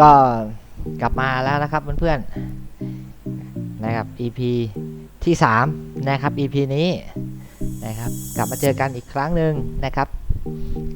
ก็กลับมาแล้วนะครับเพื่อนๆนะครับ EP ที่ 3 นะครับ EP นี้นะครับกลับมาเจอกันอีกครั้งหนึ่งนะครับ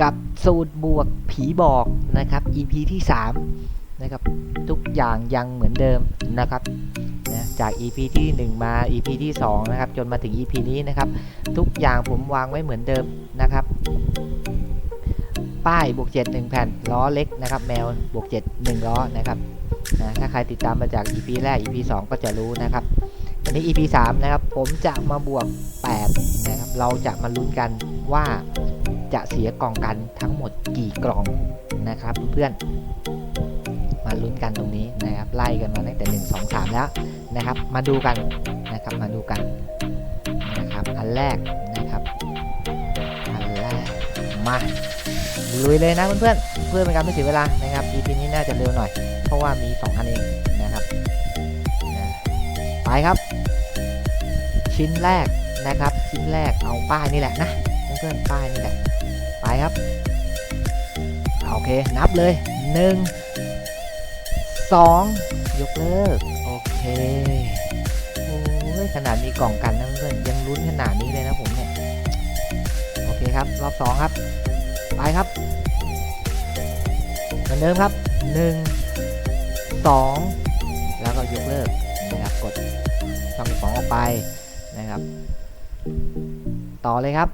กับสูตรบวกผีบอกนะครับ EP ที่ 3 นะครับ ทุกอย่างยังเหมือนเดิมนะครับนะจาก EP ที่ 1 มา EP ที่ 2 นะครับ จนมาถึง EP นี้นะครับ ทุกอย่างผมวางไว้เหมือนเดิม ป้ายบวก7 1แผ่นล้อเล็กนะครับ แมวบวก7 1ล้อนะครับนะถ้าใครติดตามมาจาก EP แรก EP 2 ก็จะรู้นะครับวันนี้ EP 3นะครับผมจะมาบวก8นะครับเราจะมาลุ้นกันว่าจะเสียกล่องกันทั้งหมดกี่กล่องนะครับ เพื่อนมาลุ้นกันตรงนี้นะครับไล่กันมาตั้งแต่ 1 2 3 แล้วนะครับ มาดูกันนะครับมาดูกันนะครับอันแรกนะครับอันแรกมา ลุยเลยนะเพื่อนๆ เพื่อเป็นการไม่เสียเวลานะครับ EP นี้น่าจะเร็วหน่อย เพราะว่ามี2อันเองนะครับ ไปครับ ชิ้นแรกนะครับ ชิ้นแรกเอาป้ายนี่แหละนะเพื่อนๆป้ายนี่แหละ ไปครับ โอเค นับเลย 1 2 ยกเลิก โอเคโอ้ยขนาดมีกล่องกันนะเพื่อนๆยังลุ้นขนาดนี้เลยนะผมเนี่ย โอเคครับ รอบ 2 ครับ ไปครับ เหมือนเดิมครับ 1 2 แล้วก็ยกเลิกนะครับกดช่องสองออกไปนะครับ ต่อเลยครับ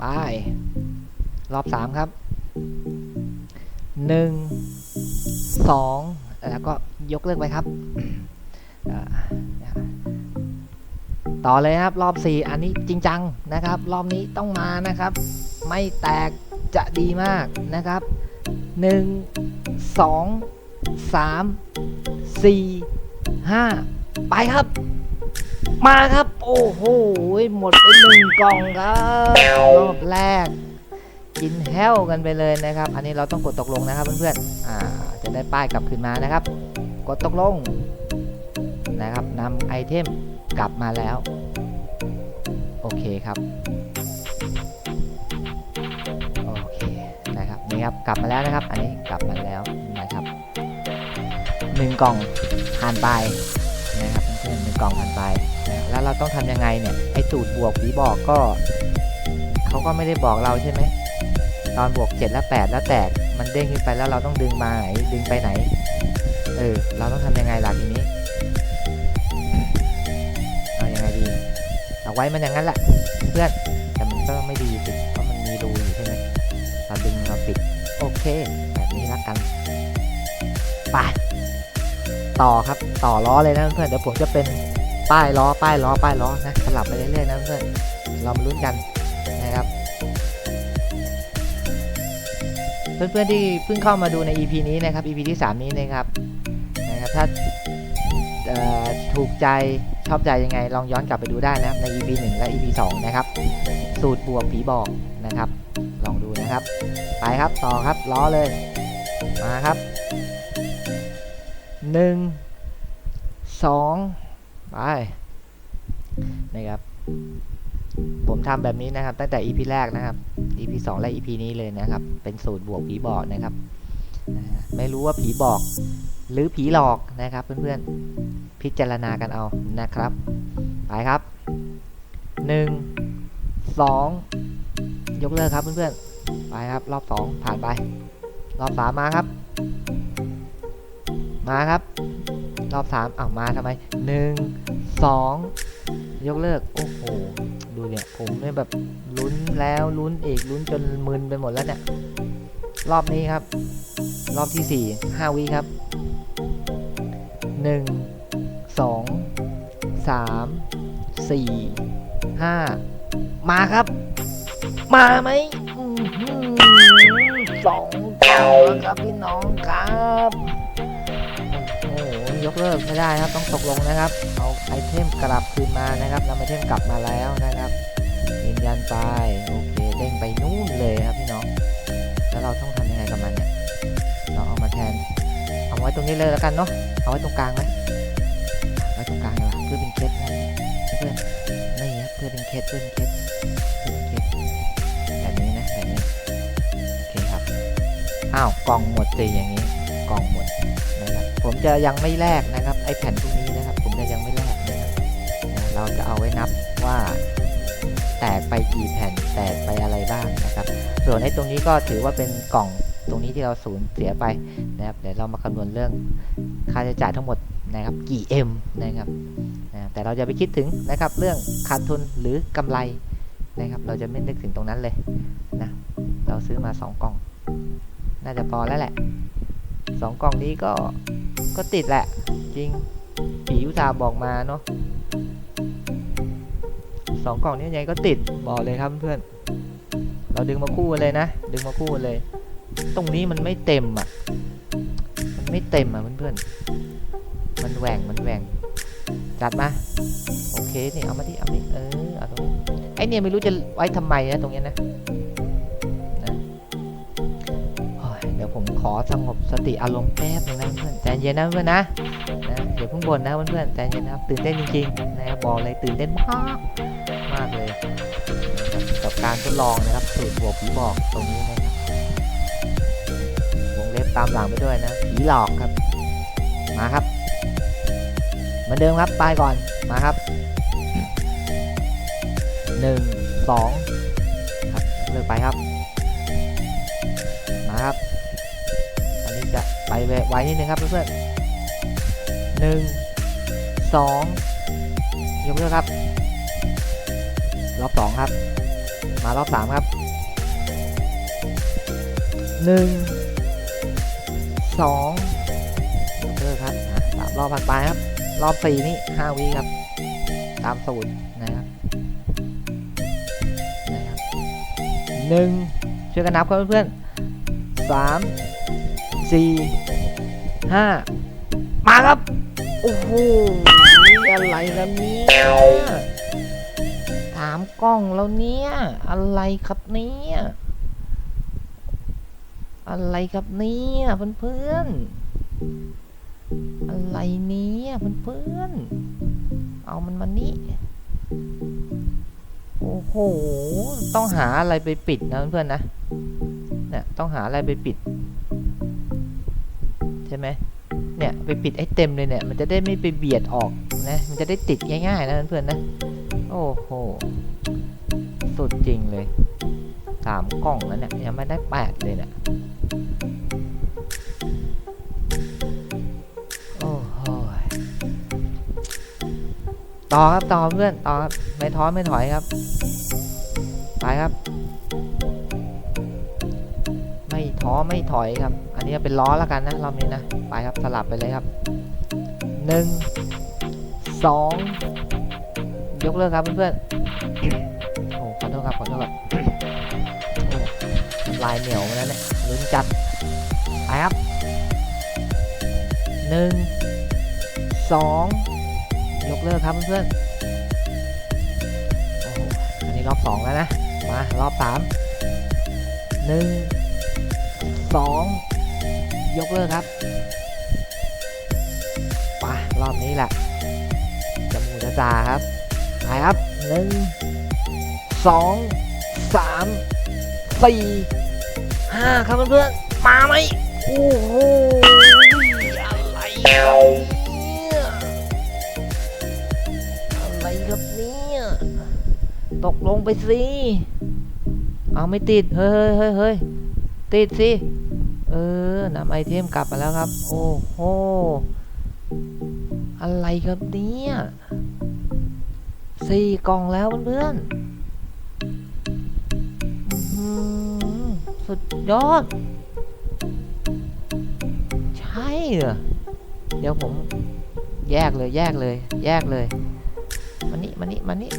ไป รอบ 3 ครับ 1 2 แล้วก็ยกเลิกไปครับต่อเลยครับรอบ 4 อันนี้จริงจังนะครับ รอบนี้ต้องมานะครับ ไม่แตก จะดีมากนะครับ 1 2 3 4 5 ไปครับ มาครับ โอ้โห หมดไปหนึ่งกล่องครับรอบแรก กินแห้วกันไปเลยนะครับ อันนี้เราต้องกดตกลงนะครับเพื่อนๆอ่าจะได้ป้ายกลับคืนมานะครับ กดตกลงนะครับนำไอเทมกลับมาแล้ว โอเคครับ นี่ครับกลับมาแล้วนะครับ อันนี้กลับมาแล้วนะครับหนึ่งกล่องผ่านไปนะครับเพื่อนหนึ่งกล่องผ่านไปนะแล้วเราต้องทำยังไงเนี่ยไอสูตรบวกผีบอกก็เขาก็ไม่ได้บอกเราใช่ไหมตอนบวก 7 และ 8 แล้วแตกมันเด้งขึ้นไปแล้วเราต้องดึงมาไหนดึงไปไหนเออเราต้องทำยังไงล่ะทีนี้เอายังไงดีเอาไว้มันอย่างนั้นแหละเพื่อนแต่มันก็ไม่ดีสิ เค แบบนี้ละกันไปต่อครับต่อล้อเลยนะเพื่อนเดี๋ยวผมจะเป็นป้ายล้อป้ายล้อป้ายล้อนะสลับไปเรื่อยๆนะเพื่อนเรามาลุ้นกันนะครับ เพื่อนๆที่เพิ่งเข้ามาดูใน EP นี้นะครับ EP ที่ 3 นี้นะครับนะครับถ้าถูกใจชอบใจยังไง ลองย้อนกลับไปดูได้นะครับใน EP 1 และ EP 2 นะครับ สูตรบวกผีบอกนะครับ ลองดูนะครับ ไปครับต่อครับล้อเลย มาครับหนึ่งสองไปนะครับผมทำแบบนี้นะครับ ตั้งแต่ EP แรกนะครับ EP 2 และ EP นี้เลยนะครับ เป็นสูตรบวกผีบอกนะครับ ไม่รู้ว่าผีบอก หรือผีหลอกนะครับ เพื่อนๆ พิจารณากันเอานะครับ ไปครับหนึ่งสองยกเลิกครับเพื่อนๆ ไปครับรอบสองผ่านไป รอบสามมาครับ มาครับ รอบสามอ้าวมาทำไมหนึ่งสองยกเลิก โอ้โห ดูเนี่ย ผมเนี่ยแบบลุ้นแล้วลุ้นอีกลุ้นจนมึนไปหมดแล้วเนี่ย รอบนี้ครับ รอบที่สี่ห้าวิครับหนึ่งสองสามสี่ห้ามาครับ มาไหม สองเท่าแล้วครับพี่น้องครับโอ้โหยกเลิกไม่ได้ครับต้องตกลงนะครับ เอาไอเทมกลับคืนมานะครับนำไอเทมกลับมาแล้วนะครับยืนยันไปโอเคเด้งไปนู่นเลยครับพี่น้อง แล้วเราต้องทำยังไงกับมันเนี่ยเราเอามาแทน เอาไว้ตรงนี้เลยแล้วกันเนาะเอาไว้ตรงกลางไหมไว้ตรงกลางดีกว่าเพื่อเป็นเคสนะเพื่อนนี่ครับเพื่อเป็นเคสเพื่อเป็นเคส อ้าวกล่องหมดสิอย่างนี้กล่องหมดนะครับผมจะยังไม่แลกนะครับไอแผ่นพวกนี้นะครับ ผมจะยังไม่แลกนะครับนะเราจะเอาไว้นับว่าแตกไปกี่แผ่นแตกไปอะไรบ้างนะครับ ส่วนไอตรงนี้ก็ถือว่าเป็นกล่องตรงนี้ที่เราสูญเสียไปนะครับ เดี๋ยวเรามาคำนวณเรื่องค่าใช้จ่ายทั้งหมดนะครับกี่ M นะครับนะแต่เราจะไปคิดถึงนะครับเรื่องขาดทุนหรือกำไรนะครับ เราจะไม่นึกถึงตรงนั้นเลยนะเราซื้อมา 2 กล่อง น่าจะพอแล้วแหละ2กล่องนี้ก็ก็ติดแหละ จริงผีอุตสาบอกมาเนาะสองกล่องนี้ยังไงก็ติดบอกเลยครับเพื่อนเราดึงมาคู่เลยนะ ดึงมาคู่เลย ตรงนี้มันไม่เต็มอะมันไม่เต็มอะเพื่อนๆมันแหว่งมันแหว่งจัดมาโอเคนี่เอามาที่เอานี่เออเอาตรงนี้ไอเนี่ยไม่รู้จะไว้ทำไมนะตรงนี้นะ อสงบสติอารมณ์แป๊บนึงนะเพื่อนใจเย็นนะเพื่อนนะนะเดี๋ยวเพิ่งบ่นนะเพื่อนใจเย็นนะครับตื่นเต้นจริงๆนะครับบอกเลยตื่นเต้นมากมากเลยกับการทดลองนะครับสูตรบวกผีบอกตรงนี้นะครับวงเล็บตามหลังไปด้วยนะผีหลอกครับ มาครับ เหมือนเดิมครับไปก่อนมาครับหนึ่งสองครับเลือกไปครับ ไปไวนิดนึงครับเพื่อนๆหนึ่งสองยกเลิกครับ รอบสองครับ มารอบสามครับหนึ่งสองยกเลิกครับสามรอบผ่านไปครับ รอบสี่นี่ห้าวิครับ ตามสูตรนะครับนะครับหนึ่งช่วยกันนับครับเพื่อนๆสาม สี่ห้ามาครับ โอ้โหอะไรกันเนี่ยถามกล้องแล้วเนี่ย อะไรครับเนี่ยอะไรครับเนี่ยเพื่อนๆอะไรเนี้เพื่อนๆเอามันมานี่โอ้โห ต้องหาอะไรไปปิดนะเพื่อนๆนะเนี่ยต้องหาอะไรไปปิด ใช่ไหมเนี่ยไปปิดให้เต็มเลยเนี่ย มันจะได้ไม่ไปเบียดออกนะ มันจะได้ติดง่ายๆนะเพื่อนๆนะ โอ้โห สุดจริงเลยสามกล่องแล้วเนี่ยยังไม่ได้แปดเลยเนี่ยโอ้โหต่อครับต่อเพื่อนต่อครับไม่ท้อไม่ถอยครับไปครับ ไม่ท้อไม่ถอยครับ อันนี้เป็นล้อแล้วกันนะรอบนี้นะ ไปครับสลับไปเลยครับหนึ่งสองยกเลิกครับเพื่อนๆโอ้ขอโทษครับขอโทษครับลายเหนียวมาแล้วเนี่ยลุ้นจัด ไปครับหนึ่งสองยกเลิกครับเพื่อนๆอันนี้รอบสองแล้วนะ มารอบสามหนึ่งสอง ยกเลิกครับไปรอบนี้แหละจมูกจะจ่าครับไปครับหนึ่งสองสามสี่ห้าครับเพื่อนๆมาไหมโอ้โหอะไรเนี่ยอะไรครับเนี่ยตกลงไปสิเอาไม่ติด เฮ้ยเฮ้ยเฮ้ยติดสิ นำไอเทมกลับมาแล้วครับ โอ้โห อะไรครับเนี่ยสี่กล่องแล้วเพื่อนๆสุดยอด ใช่เหรอ เดี๋ยวผมแยกเลยแยกเลย แยกเลยมานี่มานี่มานี่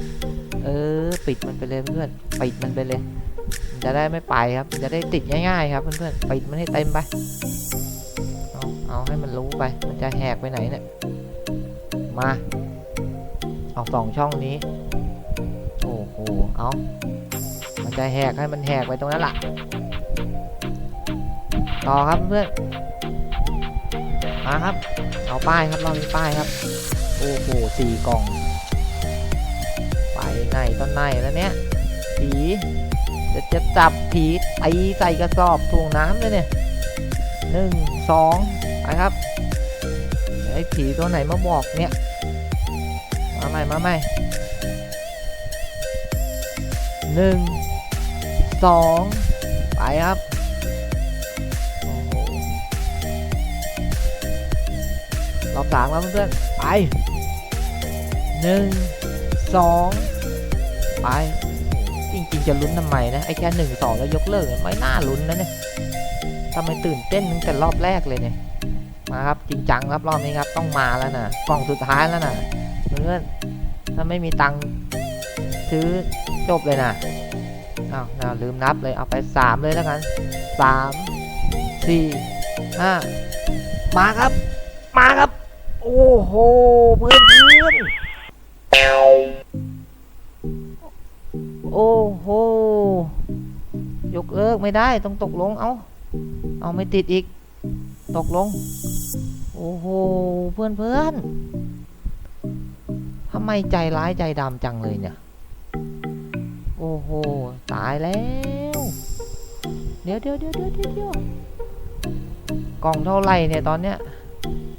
เออ ปิดมันไปเลยเพื่อน ปิดมันไปเลย จะได้ไม่ไปครับ จะได้ติดง่ายๆครับเพื่อนๆ ปิดมันให้เต็มไป เอาเอาให้มันรู้ไป มันจะแหกไปไหนเนี่ย มา เอาสองช่องนี้ โอ้โห เอา มันจะแหกให้มันแหกไปตรงนั้นล่ะ ต่อครับเพื่อน มาครับ เอาป้ายครับเรามีป้ายครับ โอ้โหสี่กล่อง ไปไหนต้นไหนแล้วเนี้ยผี จะจะจับผีตีใส่กระสอบถ่วงน้ำเลยเนี่ยหนึ่งสองไปครับไอ้ผีตัวไหนมาบอกเนี่ยมาใหม่มาใหม่หนึ่งสองไปครับโอ้โหรอบสามครับเพื่อนๆไปหนึ่งสองไป งจะลุ้นทำไมนะ ไอ้แค่หนึ่งสองแล้วยกเลิกไม่น่าลุ้นนะเนี่ยทำไมตื่นเต้นตั้งแต่รอบแรกเลยเนี่ย มาครับจริงจังครับรอบนี้ครับต้องมาแล้วนะกล่องสุดท้ายแล้วนะเพื่อนถ้าไม่มีตังค์ซื้อจบเลยนะอ้าวน่าลืมนับเลยเอาไปสามเลยแล้วกันสามสี่ห้ามาครับ มาครับ โอ้โหเพื่อนเพื่อน โอ้โห ยกเลิกไม่ได้ต้องตกลง เอาเอาไม่ติดอีก ตกลง โอ้โห เพื่อนเพื่อนทำไมใจร้ายใจดำจังเลยเนี่ย โอ้โห ตายแล้ว เดี๋ยวเดี๋ยวเดี๋ยวเดี๋ยวเดี๋ยวกล่องเท่าไหร่เนี่ยตอนเนี้ย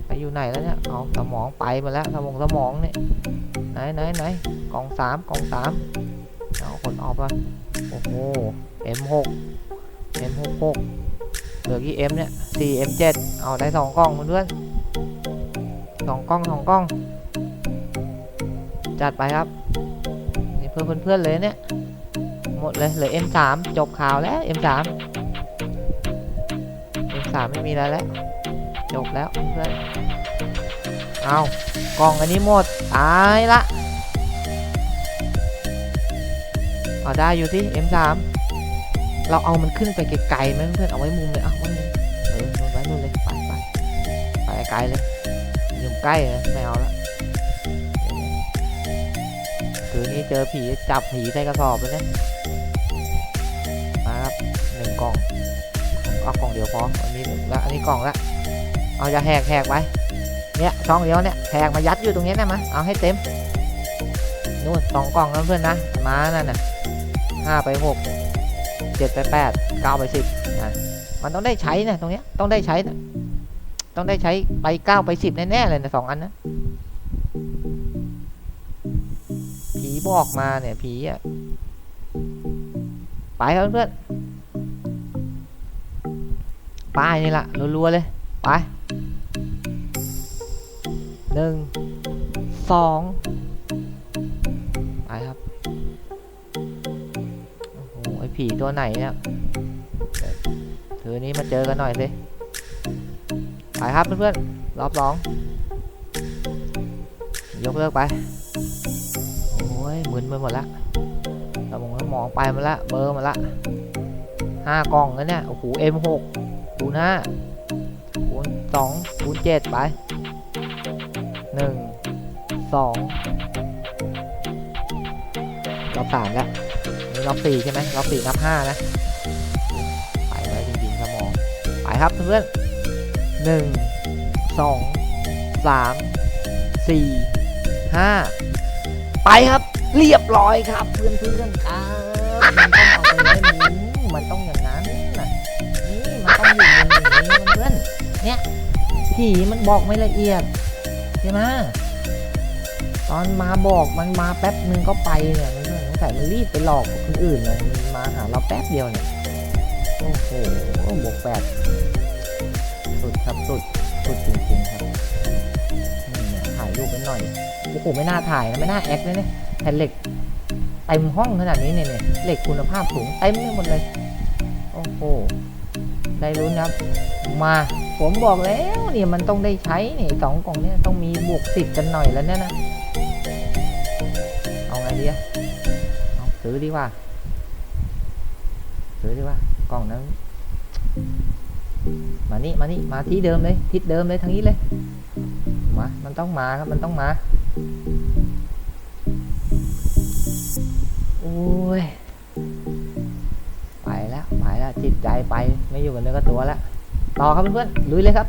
ไปอยู่ไหนแล้วเนี่ย เอาสมองไปมาแล้วสมองสมองเนี่ย ไหนไหนไหนกล่องสามกล่องสาม เอาคนออกมาโอ้โห M6 M66 เหลือกี่ M เนี่ย 4 M7 เอาได้สองกล่องเพื่อนสองกล่องสองกล่อง จัดไปครับ นี่เพื่อนเพื่อนเลยเนี่ย หมดเลยเหลือ M3 จบข่าวแล้ว M3 M3 ไม่มีอะไรแล้ว จบแล้วเพื่อนเอากล่องอันนี้หมด ตายละ เอาได้อยู่ที่ M3 เราเอามันขึ้นไปไกลๆไหมเพื่อนเอาไว้มุมเลยเอาไว้มุมเออไว้นู่นเลยไปไปไปไกลเลยอยู่ใกล้เลยไม่เอาละคืนนี้เจอผีจับผีใส่กระสอบเลยนะมาครับหนึ่งกล่องเอากล่องเดียวพออันนี้ละอันนี้กล่องละเอาอย่าแหกแหกไว้เนี่ยช่องเดียวเนี่ยแหกมายัดอยู่ตรงนี้นะมาเอาให้เต็มนู่นสองกล่องนะเพื่อนนะมานั่นน่ะ ห้าไปหกเจ็ดไปแปดเก้าไปสิบอะมันต้องได้ใช้นะตรงเนี้ยต้องได้ใช้นะต้องได้ใช้ไปเก้าไปสิบแน่ๆเลยนะสองอันนะผีบอกมาเนี่ยผีอะไปครับเพื่อนๆป้ายนี่ละรัวๆเลยไปหนึ่งสอง ผีตัวไหนเนี่ยถือนี้มาเจอกันหน่อยสิ ไปครับเพื่อนๆ รอบสองยกเลิกไป โอ้ยมึนไปหมดละสมองสมองไปมาละ เบอร์มาละห้ากล่องแล้วเนี่ย โอ้โห M6 คูณห้าคูณสองคูณเจ็ดไปหนึ่งสองรอบสามแล้ว นี่รอบสี่ใช่ไหมรอบสี่นับห้านะ ไปแล้วจริงๆสมอง ไปครับเพื่อนหนึ่งสองสามสี่ห้าไปครับเรียบร้อยครับเพื่อนเพื่อนๆครับมันต้องเอาไปไว้มุมมันต้องอย่างนั้นนะนี่มันต้องอยู่อย่างนี้เพื่อนเนี่ยผีมันบอกไม่ละเอียดใช่ไหมตอนมาบอกมันมาแป๊บนึงก็ไปเนี่ยมัน สงสัยมันรีบไปหลอกคนอื่นเลยมันมาหาเราแป๊บเดียวเนี่ย โอ้โหบวกแปดสุดครับสุดสุดจริงๆครับนี่เนี่ยถ่ายรูปไปหน่อย โอ้โหไม่น่าถ่ายนะไม่น่าแอคเลยเนี่ยแผ่นเหล็กเต็มห้องขนาดนี้เนี่ยเนี่ยเหล็กคุณภาพสูงเต็มไปหมดเลย โอ้โห ได้ลุ้นครับมาผมบอกแล้วเนี่ยมันต้องได้ใช้เนี่ยสองกล่องเนี่ยต้องมีบวกสิบกันหน่อยแล้วเนี่ยนะ เอาไงดีอะ ซื้อดีกว่า ซื้อดีกว่า กล่องนั้น มานี่มานี่มาที่เดิมเลย ทิศเดิมเลยทางนี้เลย มา มันต้องมาครับ มันต้องมา โอ้ย ไปแล้ว ไปแล้ว จิตใจไป ไม่อยู่กับเนื้อกับตัวแล้ว ต่อครับเพื่อนๆ ลุยเลยครับ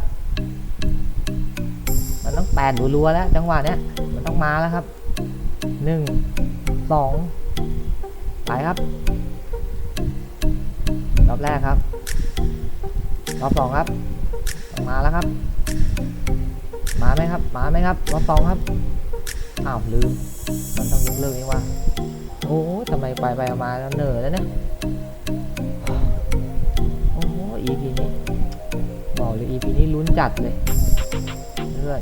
มันต้องแปดรัวๆแล้ว จังหวะเนี้ย มันต้องมาแล้วครับหนึ่งสอง ไปครับ รอบแรกครับ รอบสองครับ มาแล้วครับ มาไหมครับ มาไหมครับ รอบสองครับ อ้าวลืม มันต้องยกเลิกนี่ว่า โอ้ทำไมไปไปมาแล้วเหนื่อยแล้วเนี่ย โอ้โห EP นี้ บอกเลย EP นี้ลุ้นจัดเลยเรื่อย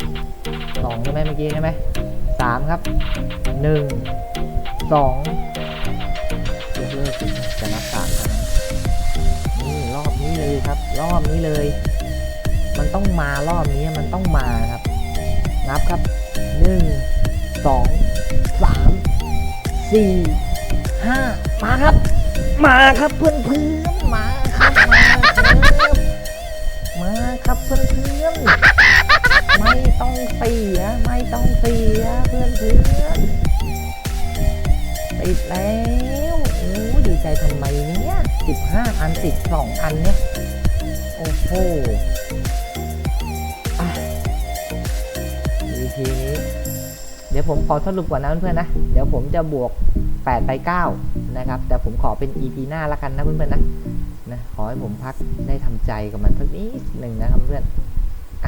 สองใช่ไหมเมื่อกี้ใช่ไหมสามครับหนึ่งสอง กเลิกจะนับสามครับนี่รอบนี้เลยครับ รอบนี้เลย มันต้องมารอบนี้มันต้องมาครับ นับครับหนึ่งสองสามสี่ห้ามาครับ มาครับเพื่อนเพื่อนมาครับมาครับมาครับเพื่อนเพื่อนไม่ต้องเสียไม่ต้องเสียเพื่อนเพื่อนติดแล้ว ทำไมเนี่ยสิบห้าอันติดสองอันเนี่ย โอ้โหอะ EP นี้ เดี๋ยวผมขอสรุปก่อนนะเพื่อนๆนะ เดี๋ยวผมจะบวก 8 ไป 9 นะครับ แต่ผมขอเป็น EP หน้าละกันนะเพื่อนๆนะนะ ขอให้ผมพักได้ทำใจกับมันสักนิดหนึ่งนะครับเพื่อน